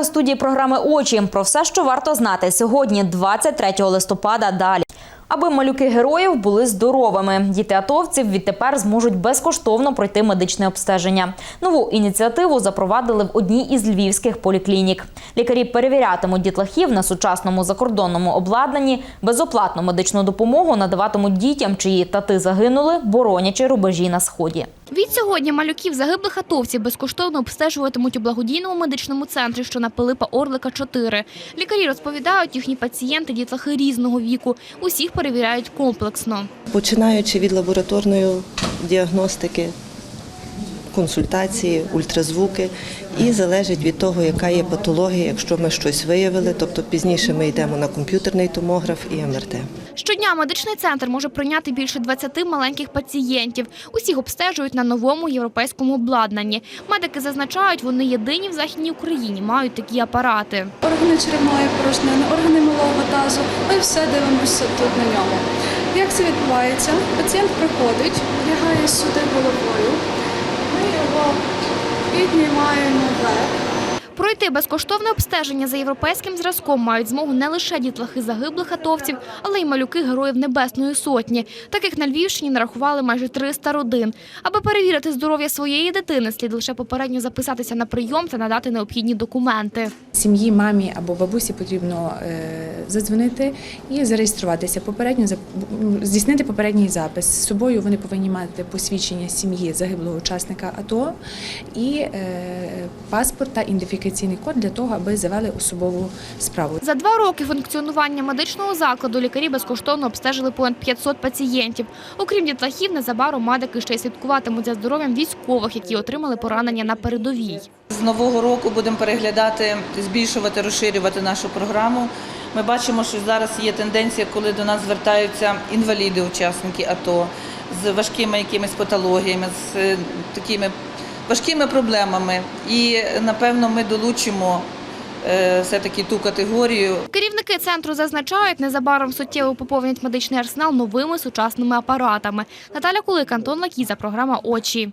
Вітаю студії програми Очі. Про все, що варто знати сьогодні, 23 листопада. Далі. Аби малюки героїв були здоровими. Діти атовців відтепер зможуть безкоштовно пройти медичне обстеження. Нову ініціативу запровадили в одній із львівських поліклінік. Лікарі перевірятимуть дітлахів на сучасному закордонному обладнанні, безоплатну медичну допомогу надаватимуть дітям, чиї тати загинули, боронячи рубежі на сході. Відсьогодні малюків загиблих атовців безкоштовно обстежуватимуть у благодійному медичному центрі, що на Пилипа Орлика 4. Лікарі розповідають, їхні пацієнти дітлахи різного віку. Усіх перевіряють комплексно. Починаючи від лабораторної діагностики, консультації, ультразвуки, і залежить від того, яка є патологія, якщо ми щось виявили, тобто пізніше ми йдемо на комп'ютерний томограф і МРТ. Щодня медичний центр може прийняти більше 20 маленьких пацієнтів. Усіх обстежують на новому європейському обладнанні. Медики зазначають, вони єдині в Західній Україні мають такі апарати. органи черевної порожнини, органи малого тазу. Ми все дивимося тут на ньому. Як це відбувається? Пацієнт приходить, лягає сюди головою. Ми його піднімаємо вверх. Пройти безкоштовне обстеження за європейським зразком мають змогу не лише дітлахи загиблих атовців, але й малюки героїв Небесної Сотні. Таких на Львівщині нарахували майже 300 родин. Аби перевірити здоров'я своєї дитини, слід лише попередньо записатися на прийом та надати необхідні документи. Сім'ї, мамі або бабусі потрібно е, задзвонити і зареєструватися. Попередньо здійснити попередній запис. З собою вони повинні мати посвідчення сім'ї загиблого учасника АТО і е, паспорт та ідентифікаційний код для того, аби завели особову справу. За два роки функціонування медичного закладу лікарі безкоштовно обстежили понад 500 пацієнтів. Окрім дітлахів, незабаром медики ще й слідкуватимуть за здоров'ям військових, які отримали поранення на передовій. З нового року будемо переглядати, збільшувати, розширювати нашу програму. Ми бачимо, що зараз є тенденція, коли до нас звертаються інваліди, учасники АТО з важкими якимись патологіями, з е, такими важкими проблемами. І напевно ми долучимо е, все-таки ту категорію. Керівники центру зазначають, незабаром суттєво поповнять медичний арсенал новими сучасними апаратами. Наталя Кулик, Антон Лакіза, програма «Очі».